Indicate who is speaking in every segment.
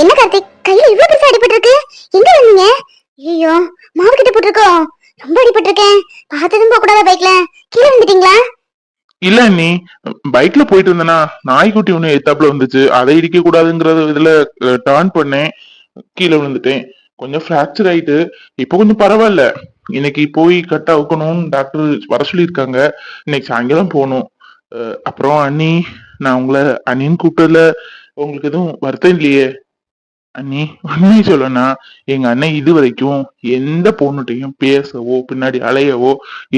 Speaker 1: என்ன கார்த்திக்? கையில இவ்வளவு பெருசா அடிபட்டு இருக்கு எங்க வந்தீங்க? ஐயோ மாவு கிட்ட போட்டிருக்கோம் ரொம்ப அடிபட்டு இருக்கேன் பார்த்ததும் போக கூடாத பைக்ல கீழே வந்துட்டீங்களா
Speaker 2: இல்ல நீ பைக்ல போயிட்டு இருந்தேனா நாய்க்குட்டி ஒண்ணு எத்தாப்புல வந்துச்சு. அதை இடிக்க கூடாதுங்கிற இதுல டர்ன் பண்ணேன். கீழே விழுந்துட்டேன். கொஞ்சம் ஃப்ராக்சர் ஆயிட்டு இப்போ கொஞ்சம் பரவாயில்ல. இன்னைக்கு போய் கட் அவுக்கணும்னு டாக்டர் வர சொல்லியிருக்காங்க. இன்னைக்கு சாயங்காலம் போகணும். அப்புறம் அண்ணி நான் உங்களை அண்ணின்னு கூப்பிட்டதுல உங்களுக்கு எதுவும் வருத்தம் இல்லையே? அண்ணி உண்மையை சொல்லனா எங்க அண்ணன் இது வரைக்கும் எந்த பொண்ணுகிட்டையும் பேசவோ பின்னாடி அலையவோ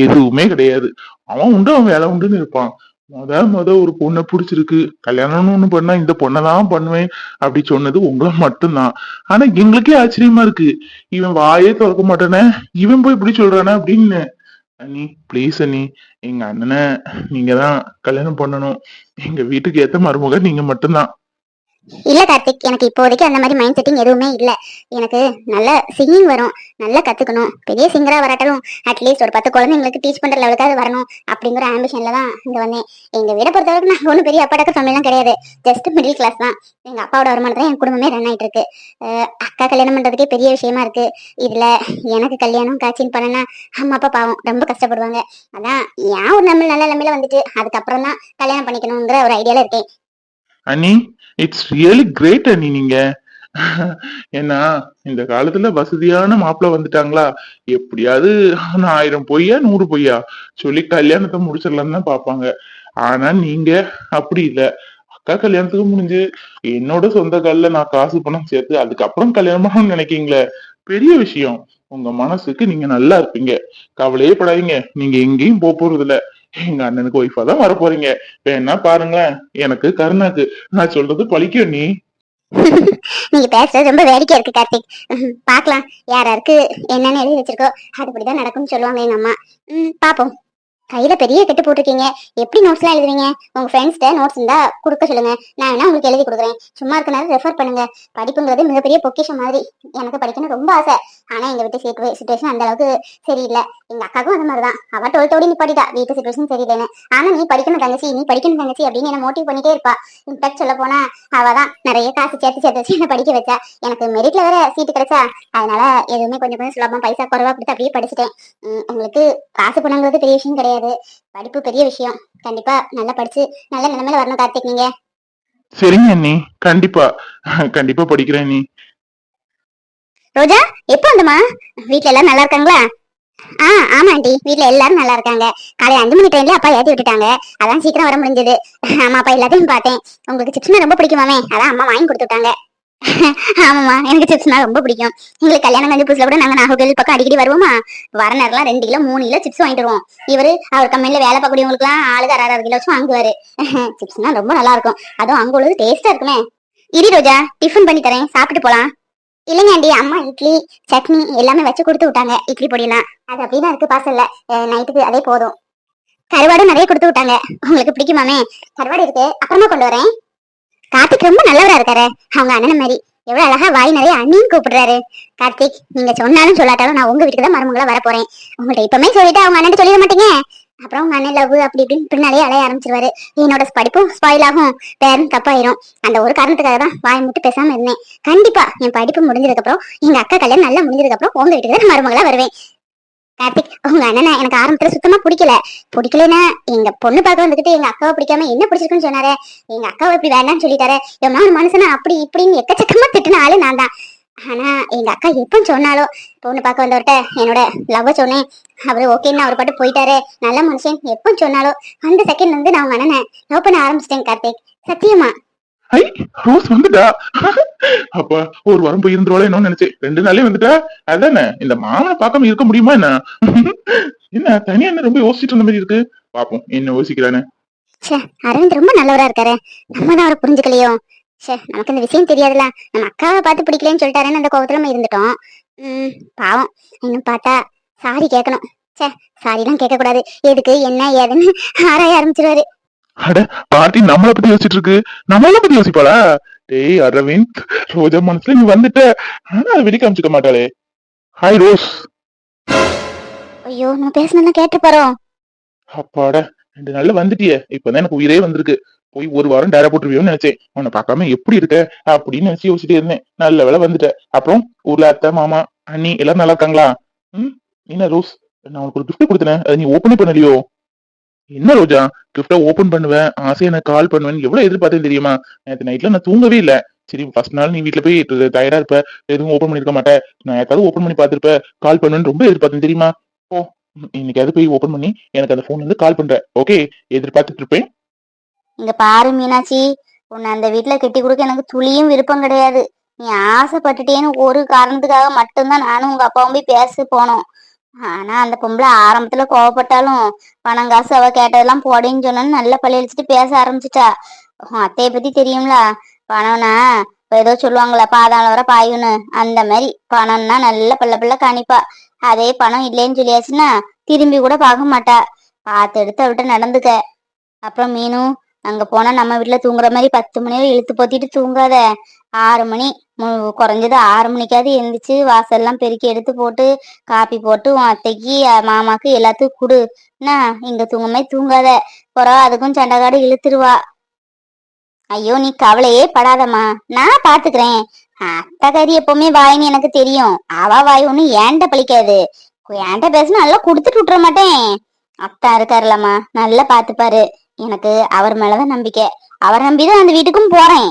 Speaker 2: எதுவுமே கிடையாது. அவன் உண்டு அவன் வேலை உண்டுன்னு இருப்பான். முத முத ஒரு பொண்ணை பிடிச்சிருக்கு. கல்யாணம்னு ஒண்ணு பண்ணா இந்த பொண்ணை தான் பண்ணுவேன் அப்படி சொன்னது உங்களை மட்டும்தான். ஆனா எங்களுக்கே ஆச்சரியமா இருக்கு. இவன் வாயே திறக்க மாட்டானே. இவன் போய் இப்படி சொல்றானே அப்படின்னு. அண்ணி ப்ளீஸ் அண்ணி எங்க அண்ணனை நீங்க தான் கல்யாணம் பண்ணணும். எங்க வீட்டுக்கு ஏத்த மருமக நீங்க மட்டும்தான்.
Speaker 1: இல்ல கார்த்திக் எனக்கு இப்போதைக்கு அந்த மாதிரி மைண்ட் செட்டிங் எதுவுமே இல்ல. எனக்கு நல்ல சிங்கிங் வரும் நல்லா கத்துக்கணும். பெரிய சிங்கரா வரட்டாலும் அட்லீஸ்ட் ஒரு பத்து குழந்தைங்களுக்கு டீச் பண்ற லெவலுக்காவது வரணும் அப்படிங்கிற ஆம்பிஷன்ல தான் இங்க வந்தேன். எங்க வீட பொறுத்தவரைக்கும் நான் ஒன்றும் பெரிய அப்பாடக்க ஃபேமிலிலாம் கிடையாது. ஜஸ்ட் மிடில் கிளாஸ் தான். எங்க அப்பாவோட வருமானத்துல என் குடும்பமே ரன் ஆயிட்டு இருக்கு அஹ் அக்கா கல்யாணம் பண்றதுக்கே பெரிய விஷயமா இருக்கு. இதுல எனக்கு கல்யாணம் காட்சின்னு பண்ணனா அம்மா அப்பா பாவம் ரொம்ப கஷ்டப்படுவாங்க. அதான் ஏன் ஒரு நம்ம நல்ல நிலைமையில வந்துட்டு அதுக்கப்புறம் தான் கல்யாணம் பண்ணிக்கணுங்கிற ஒரு ஐடியால இருக்கேன்.
Speaker 2: அண்ணி? இட்ஸ் ரியலி கிரேட் அண்ணி நீங்க. ஏன்னா இந்த காலத்துல வசதியான மாப்பிள்ள வந்துட்டாங்களா? எப்படியாவது ஆயிரம் பொய்யா நூறு பொய்யா? சொல்லி கல்யாணத்தை முடிச்சிடலாம் தான் பாப்பாங்க ஆனா நீங்க அப்படி இல்ல. அக்கா கல்யாணத்துக்கு முடிஞ்சு என்னோட சொந்த காலில் நான் காசு பணம் சேர்த்து அதுக்கப்புறம் கல்யாணம் பண்ணணும்னு நினைக்கீங்களே? பெரிய விஷயம். உங்க மனசுக்கு நீங்க நல்லா இருப்பீங்க. கவலையே படாதீங்க. நீங்க எங்கேயும் போக போறது இல்லை எங்க அண்ணனுக்கு ஒய்ஃபா தான் வரப்போறீங்க. வேணா பாருங்களேன். எனக்கு கருணாக்கு நான் சொல்றது பழிக்கும் நீ.
Speaker 1: நீங்க பேசுறது ரொம்ப வேடிக்கையா இருக்கு கார்த்திக். பாக்கலாம். யாராருக்கு யார் யாருக்கு என்னென்ன எழுதி வச்சிருக்கோ அதுபடிதான் நடக்கும்னு சொல்லுவாங்க எங்க அம்மா. பாப்போம். கையில பெரிய கெட்டு போட்டிருக்கீங்க. எப்படி நோட்ஸ் எல்லாம் எழுதுவீங்க உங்க ஃப்ரெண்ட்ஸ்ட நோட்ஸ் இருந்தா கொடுக்க சொல்லுங்க. நான் வேணா உங்களுக்கு எழுதி கொடுக்குறேன். சும்மா இருக்கனால ரெஃபர் பண்ணுங்க. படிப்புங்கிறது மிகப்பெரிய பொக்கிஷம் மாதிரி எனக்கு படிக்கணும் ரொம்ப ஆசை. ஆனா எங்க வீட்டு சீட்டு சுச்சுவேஷன் அந்த அளவுக்கு சரியில்லை. எங்க அக்காக்கும் அந்த மாதிரிதான். அவ டுவெல்த்தோடி நீ படிட்டா வீட்டு சுச்சுவேஷன் சரியில்லைன்னு. ஆனா நீ படிக்கணும் தங்கச்சி. நீ படிக்கணும் தங்கச்சி அப்படின்னு என்ன மோட்டிவ் பண்ணிட்டே இருப்பா. இன்ஃபேக்ட் சொல்ல போனா அவதான் நிறைய காசு சேர்த்து சேர்த்து வச்சு என்ன படிக்க வச்சா. எனக்கு மெரிட்ல வேற சீட்டு கிடைச்சா. அதனால எதுவுமே கொஞ்சம் கொஞ்சம் சுலபம் பைசா குறைவா கொடுத்து அப்படியே படிச்சுட்டேன். உங்களுக்கு காசு பணங்கிறது பெரிய விஷயம் கிடையாது. படிப்பு பெரிய விஷயம். கண்டிப்பா நல்லா படிச்சு நல்ல நிலைமையில வரணும் கார்த்திக் நீங்க.
Speaker 2: சரிங்க அண்ணி. கண்டிப்பா. கண்டிப்பா படிக்கிறேன் நீ
Speaker 1: ரோஜா எப்போ வந்தமா வீட்ல எல்லாரும் நல்லா இருக்காங்களா? ஆ ஆமா ஆண்டி. வீட்ல எல்லாரும் நல்லா இருக்காங்க. காலை அஞ்சு மணி ட்ரெயின்ல அப்பா ஏத்தி விட்டுட்டாங்க. அதான் சீக்கிரம் வர முடிஞ்சது. ஆமா அப்பா எல்லாத்தையும் பார்த்தேன். உங்களுக்கு சிப்ஸ்னா ரொம்ப பிடிக்குமாமே. அதான் அம்மா வாங்கி கொடுத்து ஆமாமா எனக்கு சிப்ஸ்னா ரொம்ப பிடிக்கும். எங்களுக்கு கல்யாணம் கஞ்சி புதுசுல கூட நாங்க நாகர்கோவில் பக்கம் அடிக்கடி வருவோமா? வர நேரம்லாம் ரெண்டு கிலோ மூணு கிலோ சிப்ஸ் வாங்கிட்டு வருவோம். இவரு அவர் கம்பெனில வேலை பார்க்கக்கூடியவங்களுக்குலாம் ஆளுக்கு அரை அரை கிலோ வச்சு வாங்குவாரு. சிப்ஸ்னா ரொம்ப நல்லா இருக்கும். அதுவும் அங்க உள்ளது டேஸ்டா இருக்குமே. இரி ரோஜா டிஃபன் பண்ணி தரேன். சாப்பிட்டு போலாம். இல்லைங்க ஆண்டி அம்மா இட்லி சட்னி எல்லாமே வச்சு கொடுத்து விட்டாங்க இட்லி பொடியெல்லாம். அது அப்படிதான் இருக்கு பாசல்ல நைட்டுக்கு அதே போதும். கருவாடும் நிறைய கொடுத்து விட்டாங்க. உங்களுக்கு பிடிக்குமாமே? கருவாடு இருக்கு. அப்புறமா கொண்டு வரேன். கார்த்திக் ரொம்ப நல்லவரா இருக்காரு. அவங்க அண்ணன் மாதிரி. எவ்வளவு அழகா வாய் நிறைய அண்ணின்னு கூப்பிடுறாரு. கார்த்திக் நீங்க சொன்னாலும் சொல்லாட்டாலும் நான் உங்க வீட்டுக்கு தான் மருமகளா வர போறேன் உங்கள்ட்ட இப்பவுமே சொல்லிட்டு அவங்க அண்ணன் சொல்லிட மாட்டீங்க? அப்புறம் உங்க அண்ணன் லவ் அப்படி இப்படின்னு பின்னாலே அலைய ஆரம்பிச்சிருவாரு. என்னோட படிப்பும் ஸ்பாயில் ஆகும். பேரும் தப்பாயிரும். அந்த ஒரு காரணத்துக்காக தான் வாய் மட்டும் பேசாம இருந்தேன். கண்டிப்பா என் படிப்பு முடிஞ்சதுக்கு அப்புறம் எங்க அக்கா கல்யாணம் நல்லா முடிஞ்சதுக்கு அப்புறம் உங்க வீட்டுக்கு தான் மருமகளா வருவேன். கார்த்திக் உங்க அண்ணனை எனக்கு ஆரம்பத்துல சுத்தமா பிடிக்கல. பிடிக்கலன்னா எங்க பொண்ணு பார்க்க வந்துகிட்டு எங்க அக்காவை பிடிக்காம என்ன பிடிச்சிருக்குன்னு சொன்னாரு? எங்க அக்காவை இப்படி வேண்டாம்னு சொல்லிட்டாரு? என் ஒரு மனுஷனா அப்படி இப்படின்னு எக்கச்சக்கமா திட்டின ஆளு நான் தான். ஆனா எங்க அக்கா எப்ப சொன்னாலும் பொண்ணு பார்க்க வந்தவர்கிட்ட என்னோட லவ் சொன்னேன். அவரு ஓகேன்னு அவர் பாட்டு போயிட்டாரு. நல்ல மனுஷன் எப்ப சொன்னாலும் அந்த செகண்ட் வந்து நான் உங்க அண்ணனை லவ் பண்ண ஆரம்பிச்சிட்டேன் கார்த்திக். சத்தியமா.
Speaker 2: ஐ ரோஸ் வந்துட்டா? அப்ப ஒரு வாரம் போய் இருந்துருவாளோ என்னன்னு நினைச்சேன் ரெண்டு நாளே வந்துட்டா? அதானே இந்த மாமனை பார்க்காம இருக்க முடியுமா என்ன? என்ன தனியா என்ன ரொம்ப யோசிச்சுட்டு இருந்த மாதிரி இருக்கு? பாப்போம் என்ன யோசிக்கிறானே.
Speaker 1: அரவிந்த் ரொம்ப நல்லவரா இருக்காரு. நம்ம தான் அவரை புரிஞ்சுக்கலையோ? சே நமக்கு இந்த விஷயம் தெரியாதுல நம்ம அக்காவை பார்த்து பிடிக்கலன்னு சொல்லிட்டாருன்னு அந்த கோவத்துல நம்ம இருந்துட்டோம். ம் பாவம். இன்னும் பார்த்தா சாரி கேட்கணும். சாரி சாரிலாம் கேட்க கூடாது எதுக்கு என்ன ஏதுன்னு ஆராய ஆரம்பிச்சிருவாரு.
Speaker 2: அட பாட்டி நம்மள பத்தி யோசிச்சுட்டு இருக்கு. நம்மள பத்தி யோசிப்பாளா? டேய் அரவிந்த் ரோஜா மனசுல நீ வந்துட்ட. ஆனா அதை வெளி காமிச்சுக்க மாட்டாளே. ஹாய் ரோஸ்
Speaker 1: ஐயோ நம்ம பேசணும் கேட்டு போறோம்
Speaker 2: அப்பாடா ரெண்டு நாள்ல வந்துட்டியே. இப்பதான் எனக்கு உயிரே வந்திருக்கு. போய் ஒரு வாரம் டேரா போட்டுருவியோன்னு நினைச்சேன். உன்னை பார்க்காம எப்படி இருக்க? அப்படின்னு நினைச்சு யோசிச்சுட்டே இருந்தேன். நல்ல வேலை வந்துட்ட. அப்புறம் ஊர்ல அத்தை மாமா அண்ணி எல்லாரும் நல்லா இருக்காங்களா? ம்? என்ன ரோஸ் நான் உனக்கு ஒரு gift கொடுத்தேன். அதை நீ ஓப்பனே பண்ணலையோ? என்ன ரோஜா? கிஃப்டை ஓபன் பண்ணுவேன் ஆசையா நான் கால் பண்ணுவேன் எவ்வளவு எதிர்பார்த்தேன் தெரியுமா? நேற்று நைட்ல நான் தூங்கவே இல்ல. சரி ஃபர்ஸ்ட் நாள் நீ வீட்ல போய் டயர்டா இருப்ப எதுவும் ஓபன் பண்ணிருக்க மாட்டேன் நான் யாருக்காவது ஓபன் பண்ணி பார்த்திருப்ப கால் பண்ணுவேன்னு ரொம்ப எதிர்பார்த்தேன் தெரியுமா? ஓ இன்னைக்காவது போய் ஓபன் பண்ணி எனக்கு அந்த போன்ல இருந்து கால் பண்ற. ஓகே எதிர்பார்த்துட்டு இருப்பேன்.
Speaker 1: இங்க பாரு மீனாட்சி உன்னை அந்த வீட்டுல கட்டி கொடுக்க எனக்கு துளியும் விருப்பம் கிடையாது. நீ ஆசைப்பட்டுட்டேன்னு ஒரு காரணத்துக்காக மட்டும்தான் நானும் உங்க அப்பாவும் போய் பேச போனோம். ஆனா அந்த பொம்பளை ஆரம்பத்துல கோவப்பட்டாலும் பணம் காசு அவ கேட்டதெல்லாம் போடேன்னு சொன்னோன்னு நல்ல பள்ளி பேச ஆரம்பிச்சிட்டா. அத்தைய பத்தி தெரியும்ல? பணம்னா இப்ப ஏதோ சொல்லுவாங்களா பாதாள வர பாயுன்னு. அந்த மாதிரி பணம்னா நல்ல பல்ல பிள்ளை காணிப்பா. அதே பணம் இல்லைன்னு சொல்லியாச்சுன்னா திரும்பி கூட பார்க்க மாட்டா. பார்த்து எடுத்து அவட்ட நடந்துக்க. அப்புறம் மீனும் அங்க போனா நம்ம வீட்டுல தூங்குற மாதிரி பத்து மணி வரை இழுத்து போத்திட்டு தூங்காத. ஆறு மணி மு- குறைஞ்சது ஆறு மணிக்காவது எழுந்திரிச்சு வாசல்லாம் பெருக்கி எடுத்து போட்டு காப்பி போட்டு உன் அத்தைக்கு மாமாக்கு எல்லாத்துக்கும் கொடு. என்ன இங்க தூங்க மாதிரி தூங்காத. குறவா அதுக்கும் சண்டைக்காடு இழுத்துருவா. ஐயோ நீ கவலையே படாதம்மா. நான் பாத்துக்கிறேன். அத்தகரி எப்பவுமே வாயின்னு எனக்கு தெரியும். அவ வாய் ஒண்ணு ஏன்ட்ட பழிக்காது. ஏன்ட்ட பேசினா நல்லா கொடுத்துட்டு விட்டுற மாட்டேன். அத்தா இருக்காருலம்மா நல்லா பாத்துப்பாரு. எனக்கு அவர் மேலதான் நம்பிக்கை. அவர் நம்பிதான் அந்த வீட்டுக்கும் போறேன்.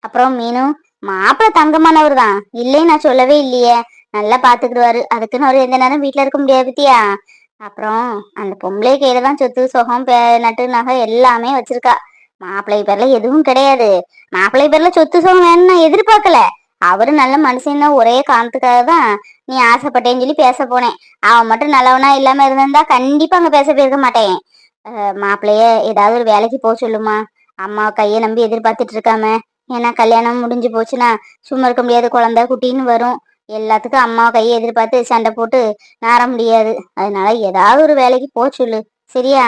Speaker 1: அப்புறம் மீனு மாப்பிள்ள தங்கமானவர் தான் இல்லைன்னு நான் சொல்லவே இல்லையே. நல்லா பாத்துக்கிடுவாரு. அதுக்குன்னு அவர் எந்த நேரம் வீட்டுல இருக்க முடியாது பத்தியா? அப்புறம் அந்த பொம்பளை கையில தான் சொத்து சுகம் பே- நட்டு நகை எல்லாமே வச்சிருக்கா. மாப்பிள்ளை பேர்ல எதுவும் கிடையாது. மாப்பிள்ளை பேர்ல சொத்து சுகம் வேணும்னு நான் எதிர்பார்க்கல. அவரு நல்ல மனுஷன்னா ஒரே காரணத்துக்காக தான் நீ ஆசைப்பட்டேன்னு சொல்லி பேச போனேன். அவன் மட்டும் நல்லவனா இல்லாம இருந்திருந்தா கண்டிப்பா அங்க பேச போயிருக்க மாட்டேன். மாப்பிள்ளைய ஏதாவது ஒரு வேலைக்கு போக சொல்லுமா. அம்மா கையை நம்பி எதிர்பார்த்துட்டு இருக்காம. ஏன்னா கல்யாணம் முடிஞ்சு போச்சுன்னா சும்மா இருக்க முடியாது குழந்தை குட்டின்னு வரும். எல்லாத்துக்கும் அம்மா கையை எதிர்பார்த்து சண்டை போட்டு நார முடியாது. அதனால ஏதாவது ஒரு வேலைக்கு போக சொல்லு. சரியா?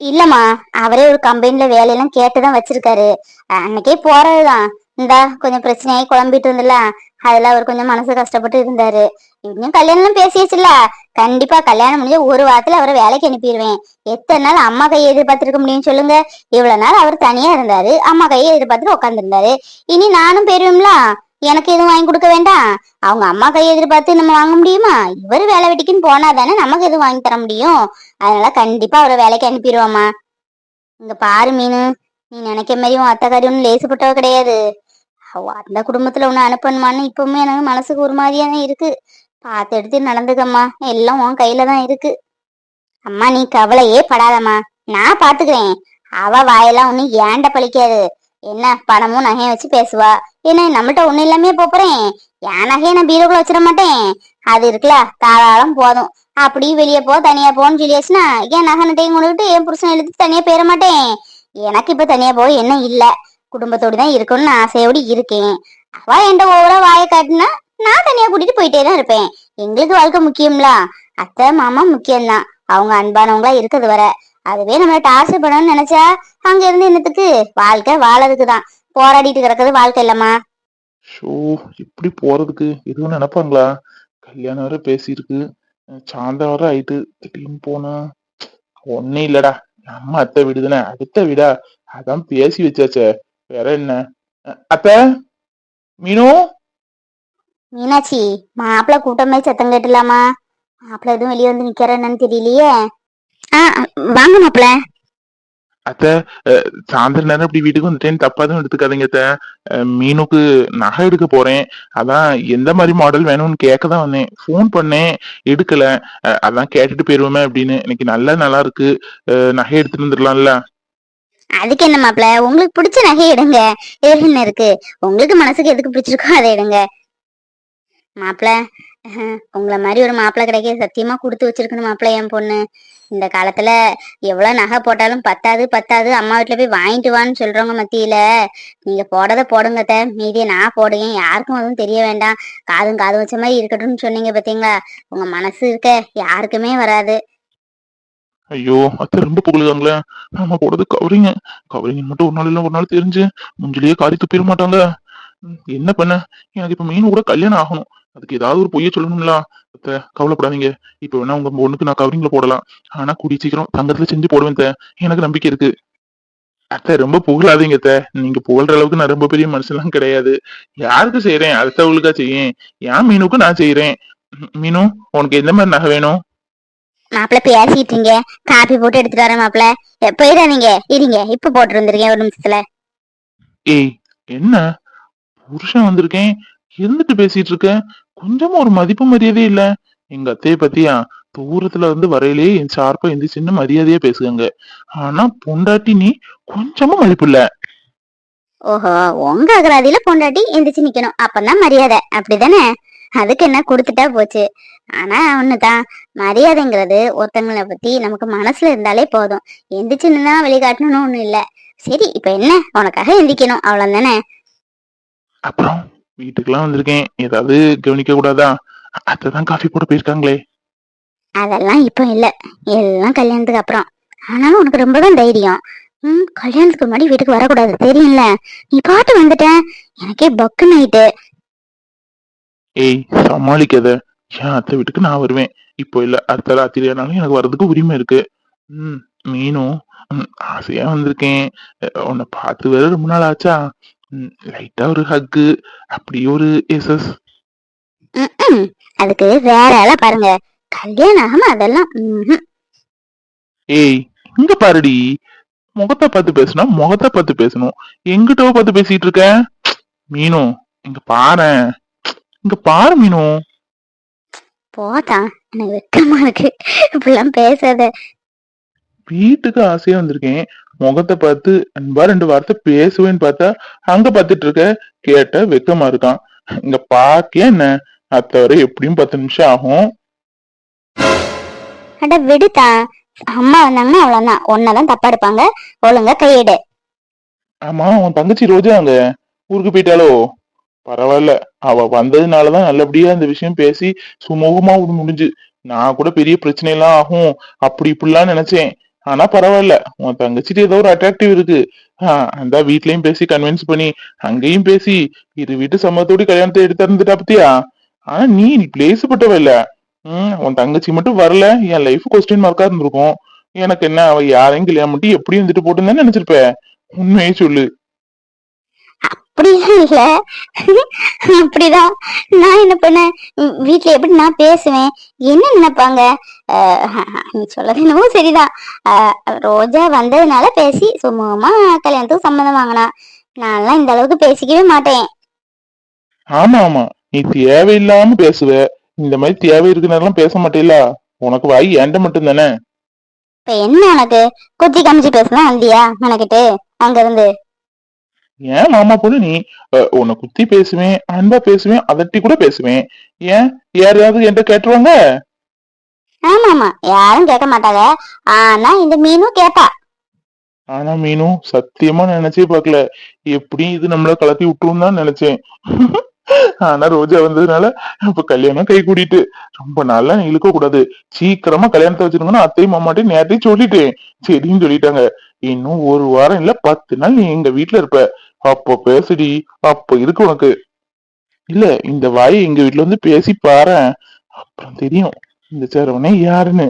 Speaker 1: இல்லம்மா அவரே ஒரு கம்பெனில வேலையெல்லாம் கேட்டுதான் வச்சிருக்காரு. அன்னைக்கே போறதுதான் இந்தா கொஞ்சம் பிரச்சனையாகி குழம்பிட்டு இருந்தல. அதெல்லாம் அவர் கொஞ்சம் மனசு கஷ்டப்பட்டு இருந்தாரு. இன்னும் கல்யாணம் பேசியாச்சுல கண்டிப்பா கல்யாணம் முடிஞ்ச ஒரு வாரத்துல அவரை வேலைக்கு அனுப்பிடுவேன் எத்தனை நாள் அம்மா கையை எதிர்பார்த்திருக்க முடியும்னு சொல்லுங்க. இவ்வளவு நாள் அவர் தனியா இருந்தாரு. அம்மா கையை எதிர்பார்த்துட்டு உட்காந்துருந்தாரு இனி நானும் பெரியவங்கள எனக்கு எதுவும் வாங்கி கொடுக்க வேண்டாம். அவங்க அம்மா கையை எதிர்பார்த்து நம்ம வாங்க முடியுமா? இவர் வேலை வெட்டிக்குன்னு போனா தானே நமக்கு எதுவும் வாங்கி தர முடியும். அதனால கண்டிப்பா அவரை வேலைக்கு அனுப்பிடுவோம்மா இங்க பாரு மீனு. நீ நினைக்க மாதிரி உன் அத்தைக்காரி ஒன்றும் லேசுப்பட்டவ கிடையாது. அந்த குடும்பத்துல ஒண்ணு அனுப்பணுமான்னு இப்பவுமே எனக்கு மனசுக்கு ஒரு மாதிரியான தான் இருக்கு. பார்த்து எடுத்து நடந்துக்கம்மா. எல்லாம் உன் கையில தான் இருக்கு. அம்மா நீ கவலையே படாதம்மா. நான் பாத்துக்கிறேன் அவ வாயெல்லாம் ஒன்னும் ஏண்ட பழிக்காது. என்ன பணமும் நகையும் வச்சு பேசுவா? என்ன நம்மகிட்ட ஒண்ணு இல்லாமே போறேன். என் நகையை நான் பீரோக்குள்ள வச்சிட மாட்டேன். அது இருக்குல்ல தாராளம் போதும். அப்படி வெளியே போ தனியா போன்னு சொல்லியாச்சுன்னா ஏன் நகை நட்டையும் கொண்டுகிட்டு என் புருஷன் எழுதி தனியா போயிட மாட்டேன். எனக்கு இப்ப தனியா போய் என்ன இல்ல. குடும்பத்தோடு தான் இருக்கணும்னு ஆசையோடு இருக்கேன். அவ என்கிட்ட ஓவரா வாயை காட்டினா நான் தனியா கூட்டிட்டு போயிட்டே தான் இருப்பேன். எங்களுக்கு வாழ்க்கை முக்கியம்ல. அத்தை மாமா முக்கியம்தான். அவங்க அன்பானவங்களா இருக்கிறது வர. அதுவே நம்மள டார்ச்சர் பண்ணணும்னு நினைச்சா அங்க இருந்து என்னத்துக்கு? வாழ்க்கை வாழறதுக்கு தான் போராடிட்டு கிடக்குறது வாழ்க்கை இல்லம்மா.
Speaker 2: ஷோ இப்படி போறதுக்கு? எதுவும் நினைப்பாங்களா? கல்யாணம் வர பேசியிருக்கு. சாயந்தரம் வர ஆயிட்டு திடீர்னு போனா. ஒன்னும் இல்லடா. நம்ம அத்தை வீடு தானே அடுத்த வீடா? அதான் பேசி வச்சாச்சே. வேற என்ன? அப்ப அத்தை? மீனு?
Speaker 1: மீனாட்சி மாப்பிள்ள கூட்டமே சத்தம் கேட்டுலாமா மாப்பிள்ள எதுவும் வெளியே வந்து நிக்கிற என்னன்னு தெரியலையே. ஆ வாங்க மாப்பிள்ள
Speaker 2: அத்தை அஹ், சாயந்தர நேரம் இப்படி வீட்டுக்கு வந்துட்டேன்னு தப்பா தான் எடுத்துக்காதீங்க அத்தை. மீனுக்கு நகை எடுக்க போறேன். அதான் எந்த மாதிரி மாடல் வேணும்னு கேட்க தான் வந்தேன். ஃபோன் பண்ணேன் எடுக்கல. அதான் கேட்டுட்டு போயிருவோமே அப்படின்னு. இன்னைக்கு நல்லா நல்லா இருக்கு. நகை எடுத்துட்டு வந்துடலாம்ல.
Speaker 1: அதுக்கு என்ன மாப்பிள்ள உங்களுக்கு பிடிச்ச நகை எடுங்க. என்ன இருக்கு? உங்களுக்கு மனசுக்கு எதுக்கு பிடிச்சிருக்கோ அதை எடுங்க. மாப்பிள்ள உங்களை மாதிரி ஒரு மாப்பிள்ள கிடைக்க சத்தியமா கொடுத்து வச்சிருக்கணும் மாப்பிள்ள என் பொண்ணு. இந்த காலத்துல எவ்வளவு நகை போட்டாலும் பத்தாது பத்தாது அம்மா வீட்டுல போய் வாங்கிட்டு வான்னு சொல்றவங்க மத்தியில. நீங்க போடத போடுங்க மீதியை நான் போடுவேன். யாருக்கும் அதுவும் தெரிய வேண்டாம். காதும் காது வச்ச மாதிரி இருக்கட்டும்னு சொன்னீங்க பாத்தீங்களா? உங்க மனசு இருக்க யாருக்குமே வராது.
Speaker 2: ஐயோ அத்தை ரொம்ப புகழுதாங்களே. நாம போடுறது கவரிங்க. கவரிங்க மட்டும் ஒரு நாள் இல்ல ஒரு நாள் தெரிஞ்சு. முஞ்சிலேயே காரி துப்பிட மாட்டாங்க. என்ன பண்ண? எனக்கு இப்ப மீன் கூட கல்யாணம் ஆகணும். அதுக்கு ஏதாவது ஒரு பொய்ய சொல்லணும்ல அத்தை. கவலைப்படாதீங்க. இப்ப வேணா உங்க பொண்ணுக்கு நான் கவரிங்ல போடலாம். ஆனா கூடி சீக்கிரம் தங்கத்துல செஞ்சு போடுவேன் அத்தை. எனக்கு நம்பிக்கை இருக்கு. அத்தை ரொம்ப புகழாதீங்க அத்தை. நீங்க புகழ்ற அளவுக்கு நான் ரொம்ப பெரிய மனுஷன்லாம் கிடையாது. யாருக்கு செய்யறேன் அடுத்தவங்களுக்கா செய்யேன். என் மீனுக்கு நான் செய்யறேன் மீனு உனக்கு எந்த மாதிரி நகை வேணும்?
Speaker 1: மாப்பிள்ளை பேசிட்டு இருங்க காப்பி போட்டு எடுத்துட்டு வரேன் மாப்பிள்ளை போயிடாதீங்க. இருங்க இப்ப போட்டு வந்துருக்கேன் ஒரு நிமிஷத்துல.
Speaker 2: ஏய் என்ன? புருஷன் வந்திருக்கேன். இருந்துட்டு பேசிட்டு இருக்க கொஞ்சமா ஒரு மதிப்பு மரியாதையே இல்ல. எங்க அத்தைய பத்தியா? தூரத்துல இருந்து வரையிலே என் சார்பா எந்திரிச்சுன்னு மரியாதையா பேசுங்க ஆனா பொண்டாட்டி நீ கொஞ்சமா மதிப்பு இல்ல.
Speaker 1: ஓஹோ உங்க அகராதியில பொண்டாட்டி எந்திரிச்சு நிக்கணும். அப்பதான் மரியாதை. அப்படிதானே? அதுக்கு என்ன கொடுத்துட்டா போச்சு? ஆனா ஒண்ணுதான். மரியாதைங்கிறது ஒருத்தங்களை பத்தி நமக்கு மனசுல இருந்தாலே போதும். எந்திரிச்சு நின்னா வெளிக்காட்டணும்னு ஒண்ணும் இல்ல. சரி இப்ப என்ன? உனக்காக எந்திரிக்கணும். அவ்வளவுதானே?
Speaker 2: அப்புறம்? வீட்டுக்கெல்லாம் வந்திருக்கேன். ஏதாவது கவனிக்க கூடாதா? அத்தைதான் காஃபி போட போயிருக்காங்களே.
Speaker 1: அதெல்லாம் இப்போ இல்ல. எல்லாம் கல்யாணத்துக்கு அப்புறம். ஆனாலும் உனக்கு ரொம்ப தான் தைரியம். ம் கல்யாணத்துக்கு முன்னாடி வீட்டுக்கு வரக்கூடாது. தெரியும்ல? நீ பாட்டு வந்துட்ட. எனக்கே பக்கு நைட்டு
Speaker 2: ஏய் சமாளிக்காத. என் அத்தை வீட்டுக்கு நான் வருவேன். இப்போ இல்ல. அடுத்த ராத்திரி ஆனாலும் எனக்கு வர்றதுக்கு உரிமை இருக்கு. ம் மீனும் ஆசையா வந்திருக்கேன். உன்னை பார்த்து வேற ரொம்ப நாள் ஆச்சா? லைட்டா ஒரு ஹக்கு அப்படி ஒரு எஸ்எஸ்.
Speaker 1: அதுக்கு வேற ஆளா பாருங்க. கல்யாணம் ஆகாம அதெல்லாம்.
Speaker 2: ஏய் இங்க பாருடி. முகத்தை பார்த்து பேசணும் முகத்தை பார்த்து பேசணும். எங்கிட்ட பார்த்து பேசிட்டு இருக்க? மீனும் இங்க பாரேன் இங்க பாரு மீனும்
Speaker 1: போதா எனக்கு வெக்கமா இருக்கு. இப்படிலாம் பேசாத.
Speaker 2: வீட்டுக்கு ஆசையா வந்திருக்கேன். முகத்தை பார்த்து அன்பா ரெண்டு வார்த்தை பேசுவேன்னு பார்த்தா அங்க பார்த்துட்டு இருக்க? கேட்ட வெக்கமா இருக்கான். இங்க பாக்கியா என்ன? அத்தை வரை எப்படியும் பத்து நிமிஷம் ஆகும்.
Speaker 1: அட விடுதா அம்மா வந்தாங்கன்னா அவ்வளவுதான். ஒன்னதான் தப்பா எடுப்பாங்க. ஒழுங்கா கையெடு.
Speaker 2: ஆமா உன் தங்கச்சி ரோஜா அங்க. ஊருக்கு போயிட்டாலோ பரவாயில்ல. அவ வந்ததுனாலதான் நல்லபடியா இந்த விஷயம் பேசி சுமூகமா முடிஞ்சு. நான் கூட பெரிய பிரச்சனை எல்லாம் ஆகும். அப்படி இப்படிலாம் நினைச்சேன். ஆனா பரவாயில்ல. உன் தங்கச்சிட்டு ஏதோ ஒரு அட்ராக்டிவ் இருக்கு. அந்த வீட்லயும் பேசி கன்வின்ஸ் பண்ணி அங்கேயும் பேசி இரு வீட்டு சம்மத்தோடு கல்யாணத்தை எடுத்து இருந்துட்டா பத்தியா? ஆனா நீ பிளேசப்பட்டவ இல்ல. உம் உன் தங்கச்சி மட்டும் வரல. என் லைஃப் கொஸ்டின் மார்க்கா இருந்திருக்கும். எனக்கு என்ன அவ யாரையும் கல்யாணம் பண்ணி எப்படி இருந்துட்டு போட்டுன்னு நினைச்சிருப்ப. உண்மையே சொல்லு.
Speaker 1: அப்படிலாம் இல்ல அப்படிதான். நான் என்ன பண்ணேன்? ம், வீட்ல எப்படி நான் பேசுவேன்? என்ன நினைப்பாங்க? நீ சொல்லது என்னவோ சரிதான். ரோஜா வந்ததுனால பேசி சுமூகமா கல்யாணத்துக்கு சம்மதம் வாங்கினா. நான்லாம் இந்த அளவுக்கு பேசிக்கவே மாட்டேன்.
Speaker 2: ஆமா ஆமா. நீ தேவையில்லாம பேசுவ. இந்த மாதிரி தேவை இருக்க நேரம் பேச மாட்டேல உனக்கு வாய் ஏண்ட மட்டும் தானே
Speaker 1: இப்ப என்ன உனக்கு? குத்தி காமிச்சு பேசலாம் வந்தியா? உனக்கிட்டு அங்க இருந்து
Speaker 2: ஏன் மாமா பொண்ணு நீ? உன்னை குத்தி பேசுவேன் அன்பா பேசுவேன் அதட்டி கூட பேசுவேன். ஏன்? யாரையாவது என்கிட்ட கேட்டுருவாங்க?
Speaker 1: ஆமா ஆமா யாரும் கேட்க மாட்டாங்க. ஆனா இந்த மீனும் கேப்பா
Speaker 2: ஆனா மீனும் சத்தியமா நினைச்சே பார்க்கல. எப்படி இது நம்மள கலத்தி விட்டுரும் தான் நினைச்சேன். ஆனா ரோஜா வந்ததுனால இப்ப கல்யாணம் கை கூட்டிட்டு ரொம்ப நாளா நீ இழுக்க கூடாது. சீக்கிரமா கல்யாணத்தை வச்சிருங்கன்னு அத்தையும் மாமாட்டையும் நேரத்தையும் சொல்லிட்டேன். சரின்னு சொல்லிட்டாங்க. இன்னும் ஒரு வாரம் இல்ல பத்து நாள் நீ எங்க வீட்டுல இருப்ப. அப்போ பேசுடி அப்போ இருக்கு உனக்கு. இல்ல இந்த வாய் எங்க வீட்டுல வந்து பேசி பாரு அப்புறம் தெரியும் இந்த சேரவனே யாருன்னு.